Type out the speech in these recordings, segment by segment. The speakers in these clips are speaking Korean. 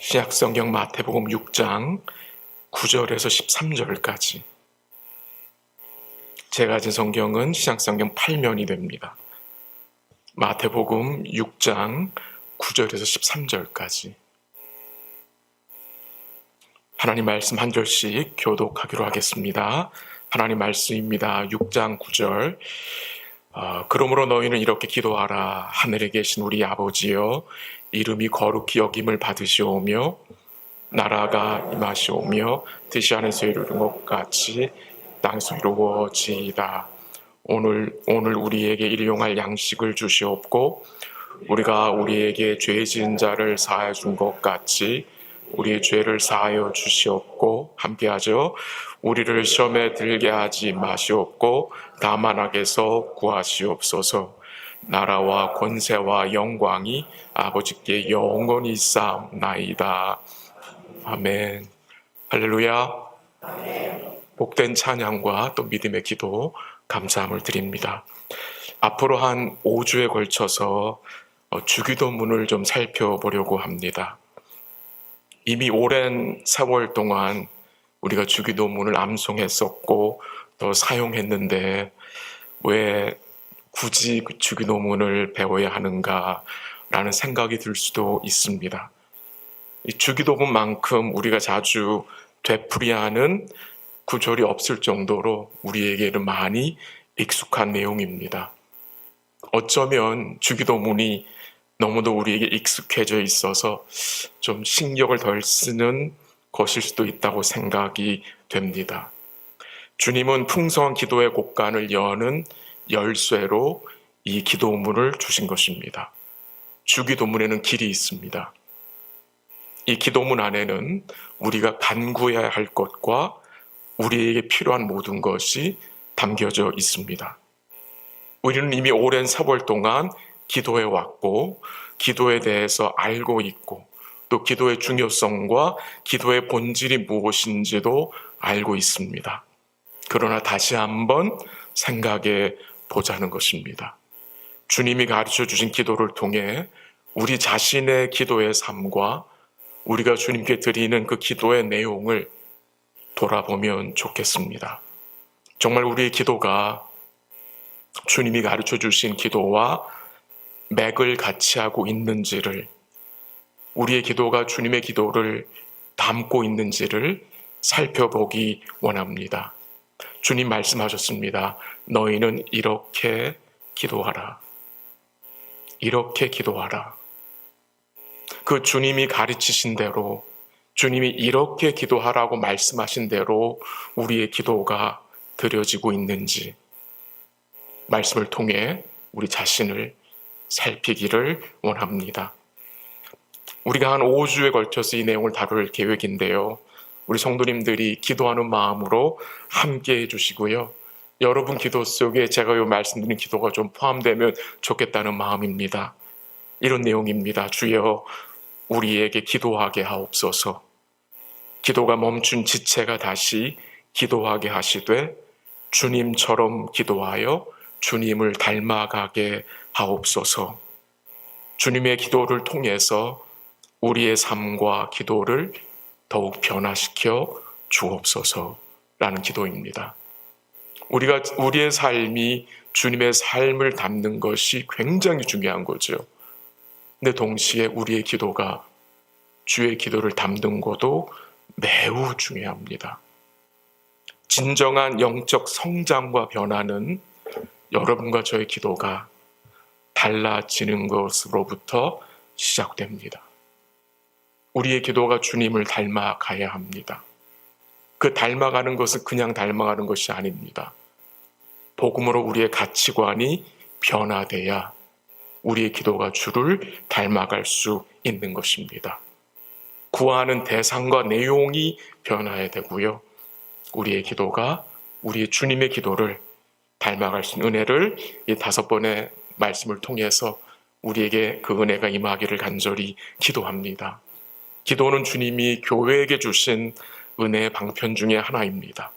신약성경 마태복음 6장 9절에서 13절까지 제가 가진 성경은 신약성경 8면이 됩니다. 마태복음 6장 9절에서 13절까지 하나님 말씀 한 절씩 교독하기로 하겠습니다. 하나님 말씀입니다. 6장 9절 어, 그러므로 너희는 이렇게 기도하라 하늘에 계신 우리 아버지여 이름이 거룩히 여김을 받으시오며 나라가 임하시오며 뜻이 하늘에서 이루는 것 같이 땅에서 이루어지이다. 오늘 오늘 우리에게 일용할 양식을 주시옵고 우리가 우리에게 죄 지은 자를 사하여 준것 같이 우리의 죄를 사하여 주시옵고 함께하죠. 우리를 시험에 들게 하지 마시옵고 다만 악에서 구하시옵소서. 나라와 권세와 영광이 아버지께 영원히 쌓나이다. 아멘. 할렐루야. 복된 찬양과 또 믿음의 기도 감사함을 드립니다. 앞으로 한 5주에 걸쳐서 어, 주기도문을 좀 살펴보려고 합니다. 이미 오랜 세월 동안 우리가 주기도문을 암송했었고 또 사용했는데 왜 굳이 그 주기도문을 배워야 하는가라는 생각이 들 수도 있습니다. 이 주기도문만큼 우리가 자주 되풀이하는 구절이 없을 정도로 우리에게는 많이 익숙한 내용입니다. 어쩌면 주기도문이 너무도 우리에게 익숙해져 있어서 좀 신경을 덜 쓰는 것일 수도 있다고 생각이 됩니다. 주님은 풍성한 기도의 곳간을 여는 열쇠로 이 기도문을 주신 것입니다. 주기도문에는 길이 있습니다. 이 기도문 안에는 우리가 간구해야 할 것과 우리에게 필요한 모든 것이 담겨져 있습니다. 우리는 이미 오랜 세월 동안 기도해 왔고, 기도에 대해서 알고 있고, 또 기도의 중요성과 기도의 본질이 무엇인지도 알고 있습니다. 그러나 다시 한번 생각해 보자는 것입니다. 주님이 가르쳐 주신 기도를 통해 우리 자신의 기도의 삶과 우리가 주님께 드리는 그 기도의 내용을 돌아보면 좋겠습니다. 정말 우리의 기도가 주님이 가르쳐 주신 기도와 맥을 같이 하고 있는지를 우리의 기도가 주님의 기도를 담고 있는지를 살펴보기 원합니다. 주님 말씀하셨습니다. 너희는 이렇게 기도하라. 이렇게 기도하라. 그 주님이 가르치신 대로 주님이 이렇게 기도하라고 말씀하신 대로 우리의 기도가 드려지고 있는지 말씀을 통해 우리 자신을 살피기를 원합니다. 우리가 한 5주에 걸쳐서 이 내용을 다룰 계획인데요. 우리 성도님들이 기도하는 마음으로 함께 해주시고요. 여러분 기도 속에 제가 요 말씀드린 기도가 좀 포함되면 좋겠다는 마음입니다. 이런 내용입니다. 주여 우리에게 기도하게 하옵소서. 기도가 멈춘 지체가 다시 기도하게 하시되 주님처럼 기도하여 주님을 닮아가게 하옵소서. 주님의 기도를 통해서 우리의 삶과 기도를 더욱 변화시켜 주옵소서라는 기도입니다. 우리가 우리의 삶이 주님의 삶을 담는 것이 굉장히 중요한 거죠. 근데 동시에 우리의 기도가 주의 기도를 담는 것도 매우 중요합니다. 진정한 영적 성장과 변화는 여러분과 저의 기도가 달라지는 것으로부터 시작됩니다. 우리의 기도가 주님을 닮아가야 합니다. 그 닮아가는 것은 그냥 닮아가는 것이 아닙니다. 복음으로 우리의 가치관이 변화돼야 우리의 기도가 주를 닮아갈 수 있는 것입니다. 구하는 대상과 내용이 변화해야 되고요. 우리의 기도가 우리의 주님의 기도를 닮아갈 수 있는 은혜를 이 다섯 번의 말씀을 통해서 우리에게 그 은혜가 임하기를 간절히 기도합니다. 기도는 주님이 교회에게 주신 은혜의 방편 중에 하나입니다.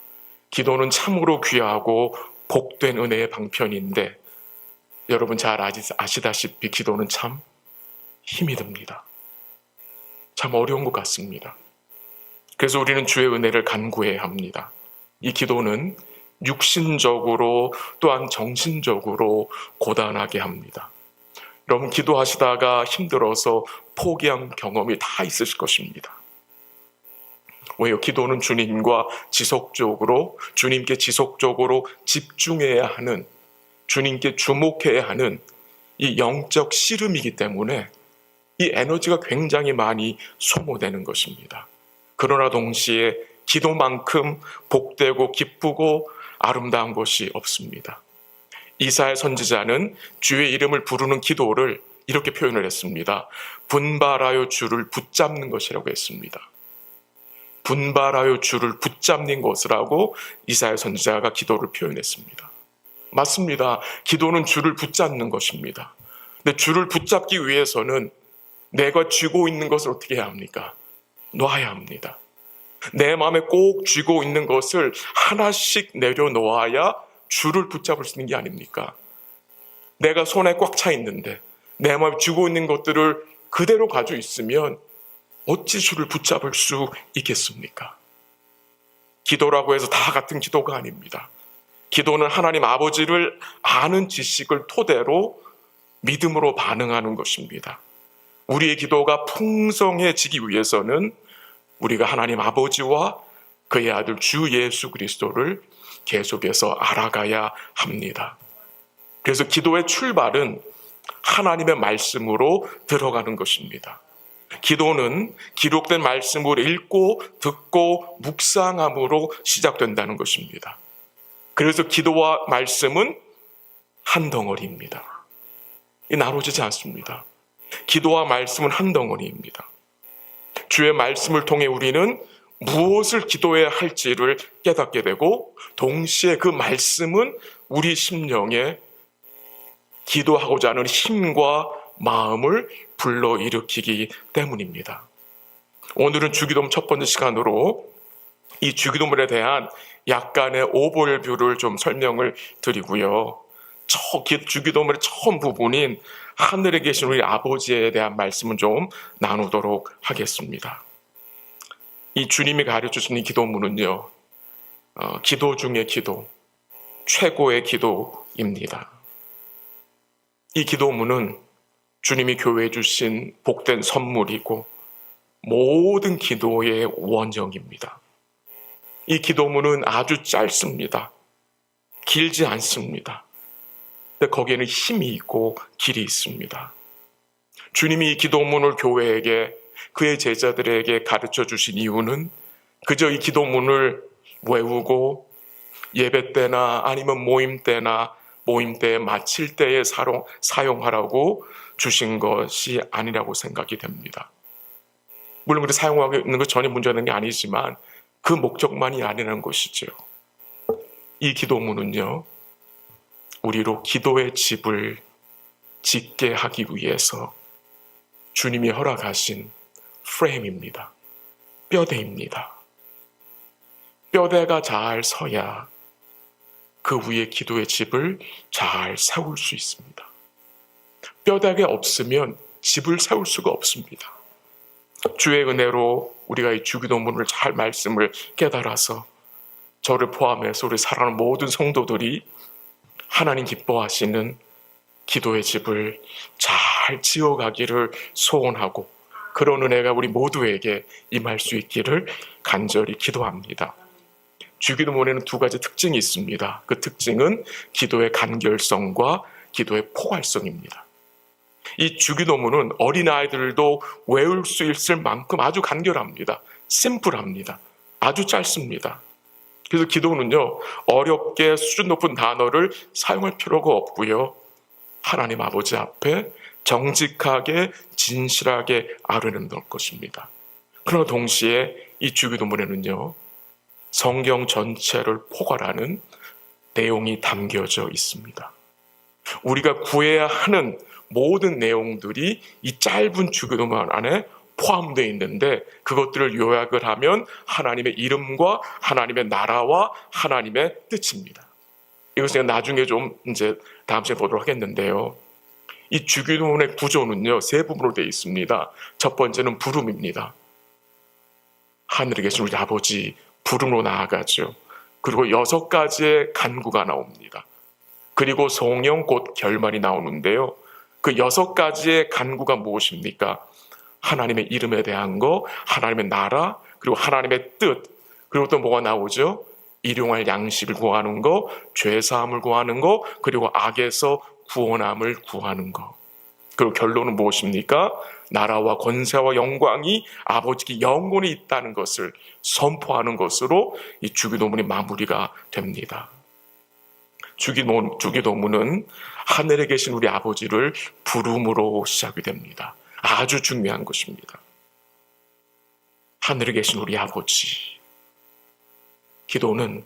기도는 참으로 귀하고 복된 은혜의 방편인데 여러분 잘 아시다시피 기도는 참 힘이 듭니다. 참 어려운 것 같습니다. 그래서 우리는 주의 은혜를 간구해야 합니다. 이 기도는 육신적으로 또한 정신적으로 고단하게 합니다. 여러분 기도하시다가 힘들어서 포기한 경험이 다 있으실 것입니다. 왜요? 기도는 주님과 지속적으로 주님께 지속적으로 집중해야 하는 주님께 주목해야 하는 이 영적 씨름이기 때문에 이 에너지가 굉장히 많이 소모되는 것입니다. 그러나 동시에 기도만큼 복되고 기쁘고 아름다운 것이 없습니다. 이사야 선지자는 주의 이름을 부르는 기도를 이렇게 표현을 했습니다. 분발하여 주를 붙잡는 것이라고 했습니다. 분발하여 주를 붙잡는 것이라고 이사야 선지자가 기도를 표현했습니다. 맞습니다. 기도는 주를 붙잡는 것입니다. 근데 주를 붙잡기 위해서는 내가 쥐고 있는 것을 어떻게 해야 합니까? 놔야 합니다. 내 마음에 꼭 쥐고 있는 것을 하나씩 내려놓아야 줄을 붙잡을 수 있는 게 아닙니까? 내가 손에 꽉 차 있는데 내 마음에 쥐고 있는 것들을 그대로 가지고 있으면 어찌 줄을 붙잡을 수 있겠습니까? 기도라고 해서 다 같은 기도가 아닙니다. 기도는 하나님 아버지를 아는 지식을 토대로 믿음으로 반응하는 것입니다. 우리의 기도가 풍성해지기 위해서는 우리가 하나님 아버지와 그의 아들 주 예수 그리스도를 계속해서 알아가야 합니다. 그래서 기도의 출발은 하나님의 말씀으로 들어가는 것입니다. 기도는 기록된 말씀을 읽고 듣고 묵상함으로 시작된다는 것입니다. 그래서 기도와 말씀은 한 덩어리입니다. 이 나눠지지 않습니다. 기도와 말씀은 한 덩어리입니다. 주의 말씀을 통해 우리는 무엇을 기도해야 할지를 깨닫게 되고 동시에 그 말씀은 우리 심령에 기도하고자 하는 힘과 마음을 불러일으키기 때문입니다. 오늘은 주기도문 첫 번째 시간으로 이 주기도문에 대한 약간의 오버뷰를 좀 설명을 드리고요. 첫 주기도문의 처음 부분인 하늘에 계신 우리 아버지에 대한 말씀은 좀 나누도록 하겠습니다. 이 주님이 가르쳐 주는 기도문은요, 어, 기도 중의 기도, 최고의 기도입니다. 이 기도문은 주님이 교회에 주신 복된 선물이고 모든 기도의 원정입니다. 이 기도문은 아주 짧습니다. 길지 않습니다. 근데 거기에는 힘이 있고 길이 있습니다. 주님이 이 기도문을 교회에게 그의 제자들에게 가르쳐 주신 이유는 그저 이 기도문을 외우고 예배 때나 아니면 모임 때나 모임 때 마칠 때에 사용, 사용하라고 주신 것이 아니라고 생각이 됩니다. 물론 그렇게 사용하고 있는 것 전혀 문제는 게 아니지만 그 목적만이 아니라는 것이죠. 이 기도문은요, 우리로 기도의 집을 짓게 하기 위해서 주님이 허락하신 프레임입니다. 뼈대입니다. 뼈대가 잘 서야 그 위에 기도의 집을 잘 세울 수 있습니다. 뼈대가 없으면 집을 세울 수가 없습니다. 주의 은혜로 우리가 이 주기도문을 잘 말씀을 깨달아서 저를 포함해서 우리 사랑하는 모든 성도들이 하나님 기뻐하시는 기도의 집을 잘 지어가기를 소원하고 그런 은혜가 우리 모두에게 임할 수 있기를 간절히 기도합니다. 주기도문에는 두 가지 특징이 있습니다. 그 특징은 기도의 간결성과 기도의 포괄성입니다. 이 주기도문은 어린아이들도 외울 수 있을 만큼 아주 간결합니다. 심플합니다. 아주 짧습니다. 그래서 기도는요, 어렵게 수준 높은 단어를 사용할 필요가 없고요. 하나님 아버지 앞에 정직하게 진실하게 아뢰는 것입니다. 그러나 동시에 이 주기도문에는요, 성경 전체를 포괄하는 내용이 담겨져 있습니다. 우리가 구해야 하는 모든 내용들이 이 짧은 주기도문 안에 포함되어 있는데 그것들을 요약을 하면 하나님의 이름과 하나님의 나라와 하나님의 뜻입니다. 이것은 나중에 좀 이제 다음 시간에 보도록 하겠는데요. 이 주기도문의 구조는요 세 부분으로 되어 있습니다. 첫 번째는 부름입니다. 하늘에 계신 우리 아버지 부름으로 나아가죠. 그리고 여섯 가지의 간구가 나옵니다. 그리고 성령 곧 결말이 나오는데요. 그 여섯 가지의 간구가 무엇입니까? 하나님의 이름에 대한 거, 하나님의 나라, 그리고 하나님의 뜻, 그리고 또 뭐가 나오죠? 일용할 양식을 구하는 거, 죄사함을 구하는 거, 그리고 악에서 구원함을 구하는 거. 그리고 결론은 무엇입니까? 나라와 권세와 영광이 아버지께 영원히 있다는 것을 선포하는 것으로 이 주기도문이 마무리가 됩니다. 주기도, 주기도문은 하늘에 계신 우리 아버지를 부름으로 시작이 됩니다. 아주 중요한 것입니다. 하늘에 계신 우리 아버지. 기도는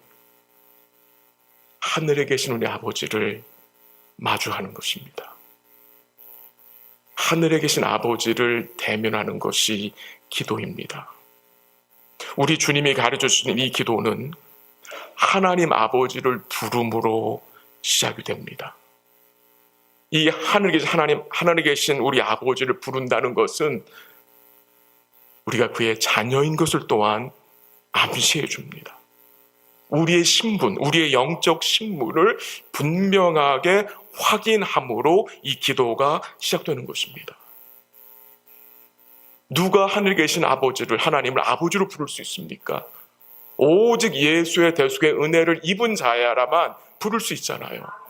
하늘에 계신 우리 아버지를 마주하는 것입니다. 하늘에 계신 아버지를 대면하는 것이 기도입니다. 우리 주님이 가르쳐 주신 이 기도는 하나님 아버지를 부름으로 시작이 됩니다. 이 하늘에 계신 하나님, 하늘에 계신 우리 아버지를 부른다는 것은 우리가 그의 자녀인 것을 또한 암시해 줍니다. 우리의 신분, 우리의 영적 신분을 분명하게 확인함으로 이 기도가 시작되는 것입니다. 누가 하늘에 계신 아버지를 하나님을 아버지로 부를 수 있습니까? 오직 예수의 대속의 은혜를 입은 자야라만 부를 수 있잖아요.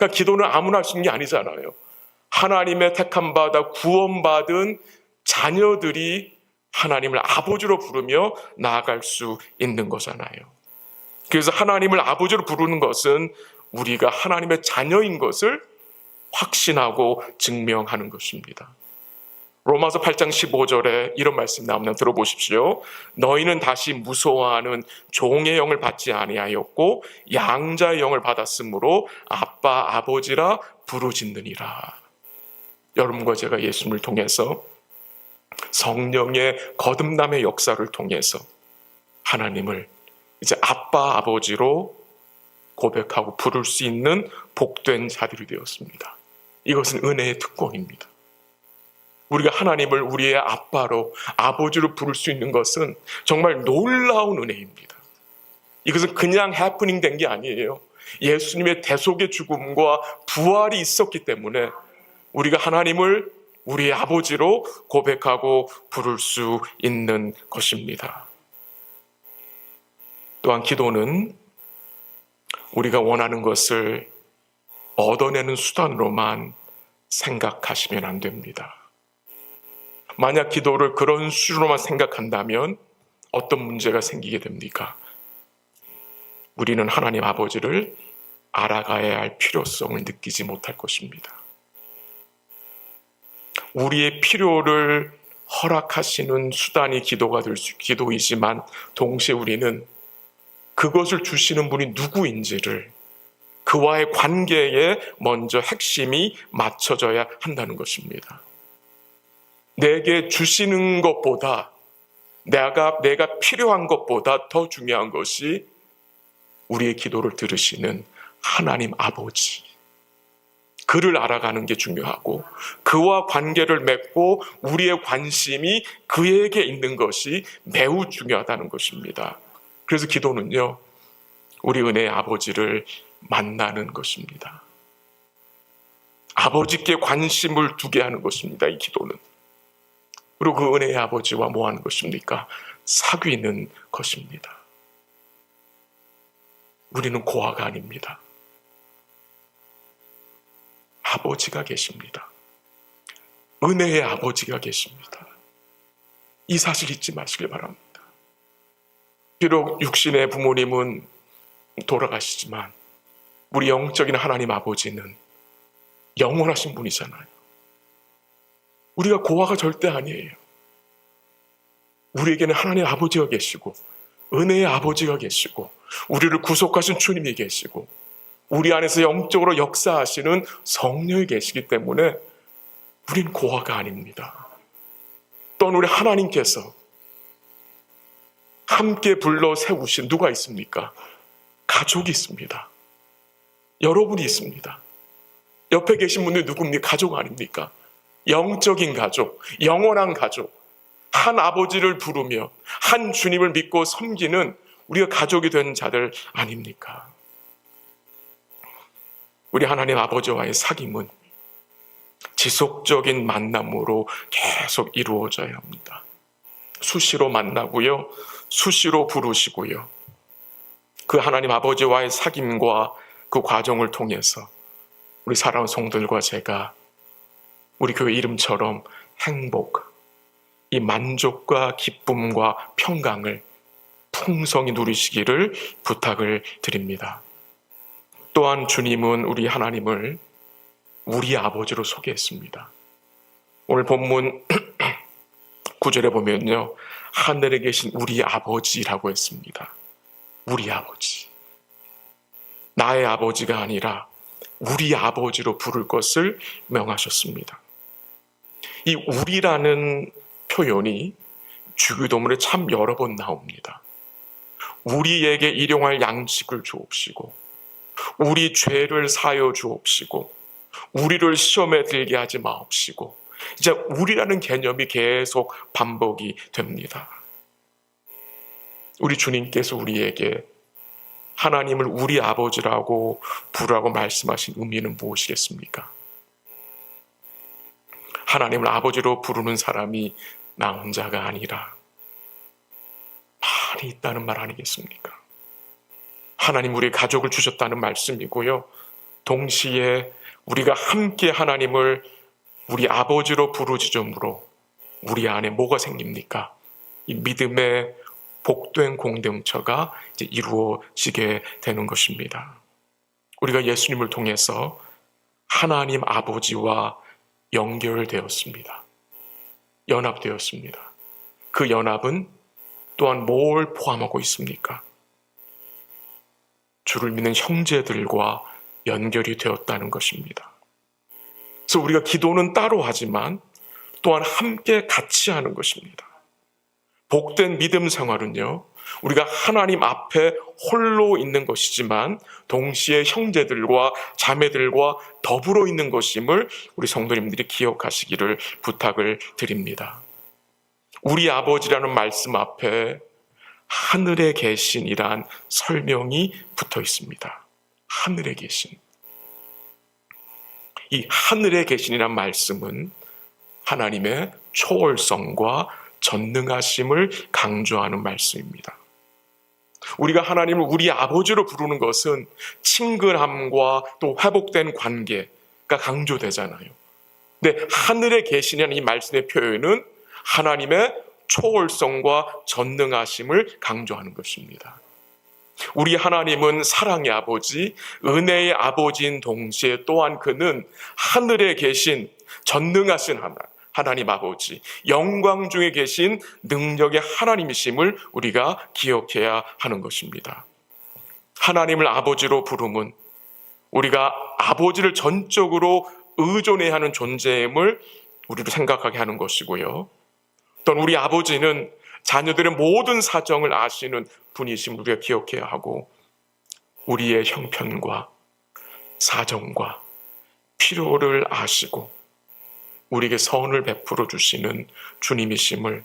그러니까 기도는 아무나 할 수 있는 게 아니잖아요. 하나님의 택함 받아 구원받은 자녀들이 하나님을 아버지로 부르며 나아갈 수 있는 거잖아요. 그래서 하나님을 아버지로 부르는 것은 우리가 하나님의 자녀인 것을 확신하고 증명하는 것입니다. 로마서 8장 15절에 이런 말씀 나오면 들어보십시오. 너희는 다시 무서워하는 종의 영을 받지 아니하였고 양자의 영을 받았으므로 아빠 아버지라 부르짖느니라. 여러분과 제가 예수님을 통해서 성령의 거듭남의 역사를 통해서 하나님을 이제 아빠 아버지로 고백하고 부를 수 있는 복된 자들이 되었습니다. 이것은 은혜의 특권입니다. 우리가 하나님을 우리의 아빠로 아버지로 부를 수 있는 것은 정말 놀라운 은혜입니다. 이것은 그냥 해프닝 된 게 아니에요. 예수님의 대속의 죽음과 부활이 있었기 때문에 우리가 하나님을 우리의 아버지로 고백하고 부를 수 있는 것입니다. 또한 기도는 우리가 원하는 것을 얻어내는 수단으로만 생각하시면 안 됩니다. 만약 기도를 그런 수로만 생각한다면 어떤 문제가 생기게 됩니까? 우리는 하나님 아버지를 알아가야 할 필요성을 느끼지 못할 것입니다. 우리의 필요를 허락하시는 수단이 기도가 될 수, 기도이지만 동시에 우리는 그것을 주시는 분이 누구인지를 그와의 관계에 먼저 핵심이 맞춰져야 한다는 것입니다. 내게 주시는 것보다 내가, 내가 필요한 것보다 더 중요한 것이 우리의 기도를 들으시는 하나님 아버지. 그를 알아가는 게 중요하고 그와 관계를 맺고 우리의 관심이 그에게 있는 것이 매우 중요하다는 것입니다. 그래서 기도는요, 우리 은혜의 아버지를 만나는 것입니다. 아버지께 관심을 두게 하는 것입니다, 이 기도는. 그리고 그 은혜의 아버지와 뭐 하는 것입니까? 사귀는 것입니다. 우리는 고아가 아닙니다. 아버지가 계십니다. 은혜의 아버지가 계십니다. 이 사실 잊지 마시길 바랍니다. 비록 육신의 부모님은 돌아가시지만 우리 영적인 하나님 아버지는 영원하신 분이잖아요. 우리가 고아가 절대 아니에요. 우리에게는 하나님 아버지가 계시고 은혜의 아버지가 계시고 우리를 구속하신 주님이 계시고 우리 안에서 영적으로 역사하시는 성령이 계시기 때문에 우린 고아가 아닙니다. 또는 우리 하나님께서 함께 불러 세우신 누가 있습니까? 가족이 있습니다. 여러분이 있습니다. 옆에 계신 분들 누굽니까? 가족 아닙니까? 영적인 가족, 영원한 가족. 한 아버지를 부르며 한 주님을 믿고 섬기는 우리가 가족이 된 자들 아닙니까? 우리 하나님 아버지와의 사귐은 지속적인 만남으로 계속 이루어져야 합니다. 수시로 만나고요. 수시로 부르시고요. 그 하나님 아버지와의 사귐과 그 과정을 통해서 우리 사랑하는 성들과 제가 우리 교회 이름처럼 행복, 이 만족과 기쁨과 평강을 풍성히 누리시기를 부탁을 드립니다. 또한 주님은 우리 하나님을 우리 아버지로 소개했습니다. 오늘 본문 9절에 보면요. 하늘에 계신 우리 아버지라고 했습니다. 우리 아버지. 나의 아버지가 아니라 우리 아버지로 부를 것을 명하셨습니다. 이 우리라는 표현이 주기도문에 참 여러 번 나옵니다. 우리에게 일용할 양식을 주옵시고, 우리 죄를 사여 주옵시고, 우리를 시험에 들게 하지 마옵시고, 이제 우리라는 개념이 계속 반복이 됩니다. 우리 주님께서 우리에게 하나님을 우리 아버지라고 부르라고 말씀하신 의미는 무엇이겠습니까? 하나님을 아버지로 부르는 사람이 나 혼자가 아니라 많이 있다는 말 아니겠습니까? 하나님 우리 가족을 주셨다는 말씀이고요. 동시에 우리가 함께 하나님을 우리 아버지로 부르짖음으로 우리 안에 뭐가 생깁니까? 이 믿음의 복된 공동체가 이제 이루어지게 되는 것입니다. 우리가 예수님을 통해서 하나님 아버지와 연결되었습니다. 연합되었습니다. 그 연합은 또한 뭘 포함하고 있습니까? 주를 믿는 형제들과 연결이 되었다는 것입니다. 그래서 우리가 기도는 따로 하지만 또한 함께 같이 하는 것입니다. 복된 믿음 생활은요, 우리가 하나님 앞에 홀로 있는 것이지만 동시에 형제들과 자매들과 더불어 있는 것임을 우리 성도님들이 기억하시기를 부탁을 드립니다. 우리 아버지라는 말씀 앞에 하늘에 계신이란 설명이 붙어 있습니다. 하늘에 계신. 이 하늘에 계신이란 말씀은 하나님의 초월성과 전능하심을 강조하는 말씀입니다. 우리가 하나님을 우리 아버지로 부르는 것은 친근함과 또 회복된 관계가 강조되잖아요. 근데 하늘에 계시냐는 이 말씀의 표현은 하나님의 초월성과 전능하심을 강조하는 것입니다. 우리 하나님은 사랑의 아버지, 은혜의 아버지인 동시에 또한 그는 하늘에 계신 전능하신 하나님, 하나님 아버지, 영광 중에 계신 능력의 하나님이심을 우리가 기억해야 하는 것입니다. 하나님을 아버지로 부름은 우리가 아버지를 전적으로 의존해야 하는 존재임을 우리도 생각하게 하는 것이고요. 또는 우리 아버지는 자녀들의 모든 사정을 아시는 분이심을 우리가 기억해야 하고 우리의 형편과 사정과 필요를 아시고 우리에게 선을 베풀어 주시는 주님이심을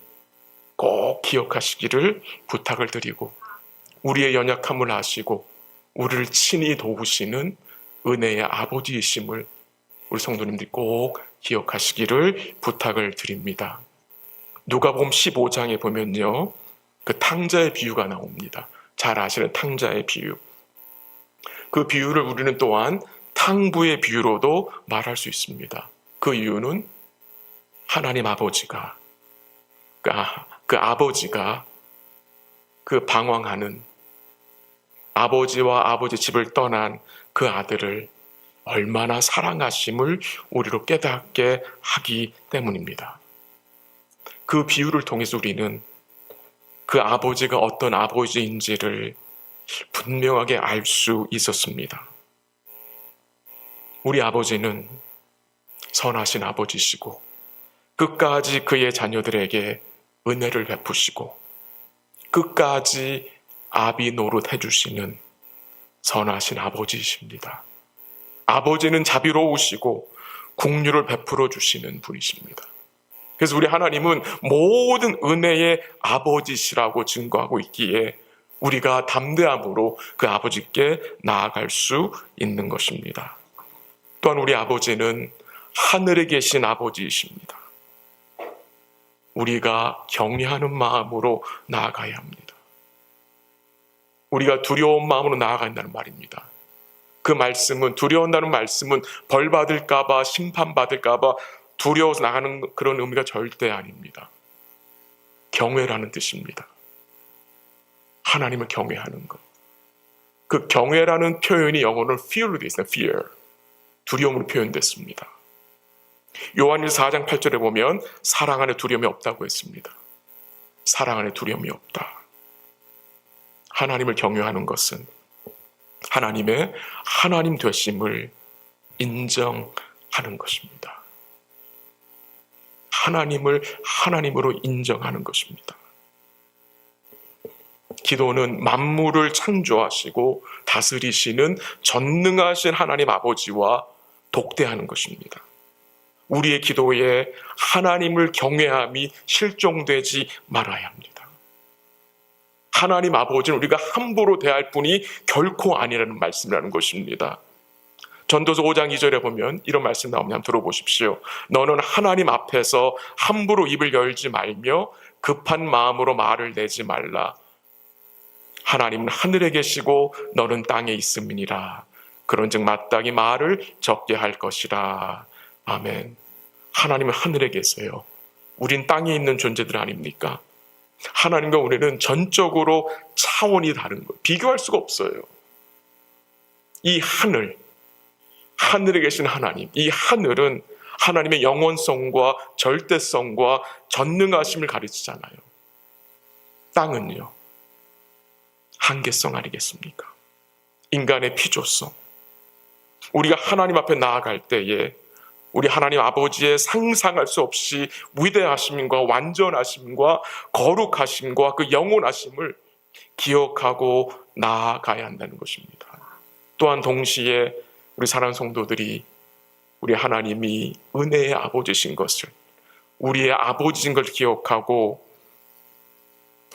꼭 기억하시기를 부탁을 드리고 우리의 연약함을 아시고 우리를 친히 도우시는 은혜의 아버지이심을 우리 성도님들이 꼭 기억하시기를 부탁을 드립니다. 누가복음 15장에 보면요. 그 탕자의 비유가 나옵니다. 잘 아시는 탕자의 비유. 그 비유를 우리는 또한 탕부의 비유로도 말할 수 있습니다. 그 이유는 하나님 아버지가 그, 아, 그 아버지가 그 방황하는 아버지와 아버지 집을 떠난 그 아들을 얼마나 사랑하심을 우리로 깨닫게 하기 때문입니다. 그 비유를 통해서 우리는 그 아버지가 어떤 아버지인지를 분명하게 알 수 있었습니다. 우리 아버지는 선하신 아버지시고 끝까지 그의 자녀들에게 은혜를 베푸시고 끝까지 아비 노릇 해주시는 선하신 아버지이십니다. 아버지는 자비로우시고 국류를 베풀어 주시는 분이십니다. 그래서 우리 하나님은 모든 은혜의 아버지시라고 증거하고 있기에 우리가 담대함으로 그 아버지께 나아갈 수 있는 것입니다. 또한 우리 아버지는 하늘에 계신 아버지이십니다. 우리가 경외하는 마음으로 나아가야 합니다. 우리가 두려운 마음으로 나아가야 한다는 말입니다. 그 말씀은 두려운다는 말씀은 벌 받을까봐 심판 받을까봐 두려워서 나가는 그런 의미가 절대 아닙니다. 경외라는 뜻입니다. 하나님을 경외하는 것. 그 경외라는 표현이 영어로는 fear로 되어 있어요. fear. 두려움으로 표현됐습니다. 요한일서 4장 8절에 보면 사랑 안에 두려움이 없다고 했습니다. 사랑 안에 두려움이 없다. 하나님을 경외하는 것은 하나님의 하나님 되심을 인정하는 것입니다. 하나님을 하나님으로 인정하는 것입니다. 기도는 만물을 창조하시고 다스리시는 전능하신 하나님 아버지와 독대하는 것입니다. 우리의 기도에 하나님을 경외함이 실종되지 말아야 합니다. 하나님 아버지는 우리가 함부로 대할 분이 결코 아니라는 말씀이라는 것입니다. 전도서 5장 2절에 보면 이런 말씀 한번 들어보십시오. 너는 하나님 앞에서 함부로 입을 열지 말며 급한 마음으로 말을 내지 말라. 하나님은 하늘에 계시고 너는 땅에 있음이니라. 그런즉 마땅히 말을 적게 할 것이라. 아멘. 하나님은 하늘에 계세요. 우린 땅에 있는 존재들 아닙니까? 하나님과 우리는 전적으로 차원이 다른 거. 비교할 수가 없어요. 이 하늘, 하늘에 계신 하나님, 이 하늘은 하나님의 영원성과 절대성과 전능하심을 가르치잖아요. 땅은요, 한계성 아니겠습니까? 인간의 피조성. 우리가 하나님 앞에 나아갈 때에 우리 하나님 아버지의 상상할 수 없이 위대하심과 완전하심과 거룩하심과 그 영원하심을 기억하고 나아가야 한다는 것입니다. 또한 동시에 우리 사랑 성도들이 우리 하나님이 은혜의 아버지신 것을 우리의 아버지인 걸 기억하고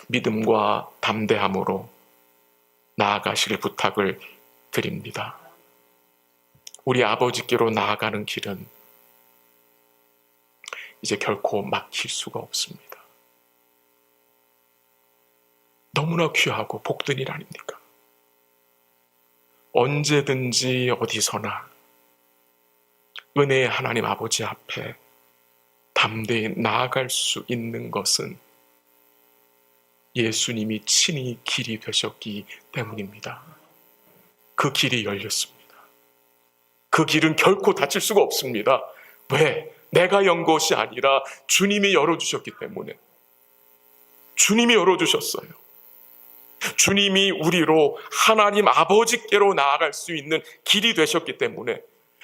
믿음과 담대함으로 나아가시길 부탁을 드립니다. 우리 아버지께로 나아가는 길은 이제 결코 막힐 수가 없습니다. 너무나 귀하고 복된 일 아닙니까? 언제든지 어디서나 은혜의 하나님 아버지 앞에 담대히 나아갈 수 있는 것은 예수님이 친히 길이 되셨기 때문입니다. 그 길이 열렸습니다. 그 길은 결코 닫힐 수가 없습니다. 왜? 내가 연 것이 아니라 주님이 열어주셨기 때문에. 주님이 열어주셨어요. 주님이 우리로 하나님 아버지께로 나아갈 수 있는 길이 되셨기 때문에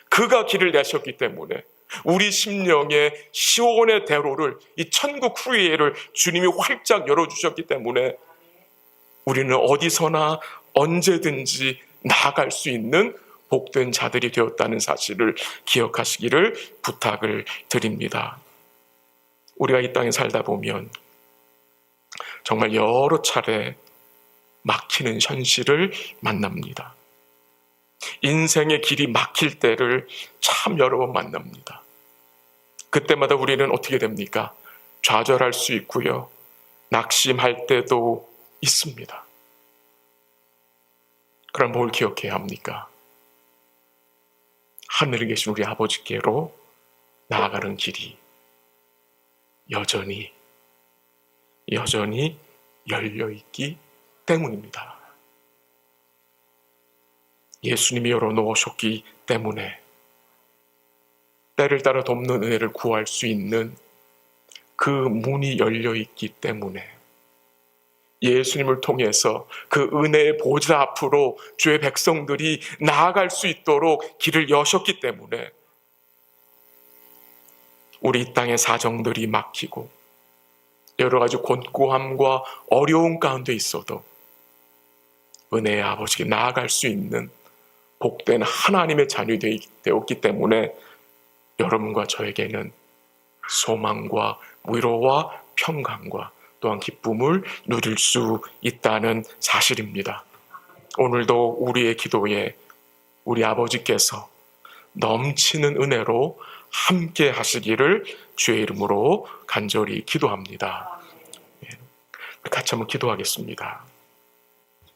그가 길을 내셨기 때문에 우리 심령의 시온의 대로를 이 천국 후예를 주님이 활짝 열어주셨기 때문에 우리는 어디서나 언제든지 나아갈 수 있는 복된 자들이 되었다는 사실을 기억하시기를 부탁을 드립니다. 우리가 이 땅에 살다 보면 정말 여러 차례 막히는 현실을 만납니다. 인생의 길이 막힐 때를 참 여러 번 만납니다. 그때마다 우리는 어떻게 됩니까? 좌절할 수 있고요. 낙심할 때도 있습니다. 그럼 뭘 기억해야 합니까? 하늘에 계신 우리 아버지께로 나아가는 길이 여전히, 여전히 열려 있기 때문입니다. 예수님이 열어 놓으셨기 때문에 때를 따라 돕는 은혜를 구할 수 있는 그 문이 열려 있기 때문에 예수님을 통해서 그 은혜의 보좌 앞으로 주의 백성들이 나아갈 수 있도록 길을 여셨기 때문에 우리 땅의 사정들이 막히고 여러 가지 곤고함과 어려움 가운데 있어도 은혜의 아버지께 나아갈 수 있는 복된 하나님의 자녀이 되었기 때문에 여러분과 저에게는 소망과 위로와 평강과 또한 기쁨을 누릴 수 있다는 사실입니다. 오늘도 우리의 기도에 우리 아버지께서 넘치는 은혜로 함께 하시기를 주의 이름으로 간절히 기도합니다. 예. 같이 한번 기도하겠습니다.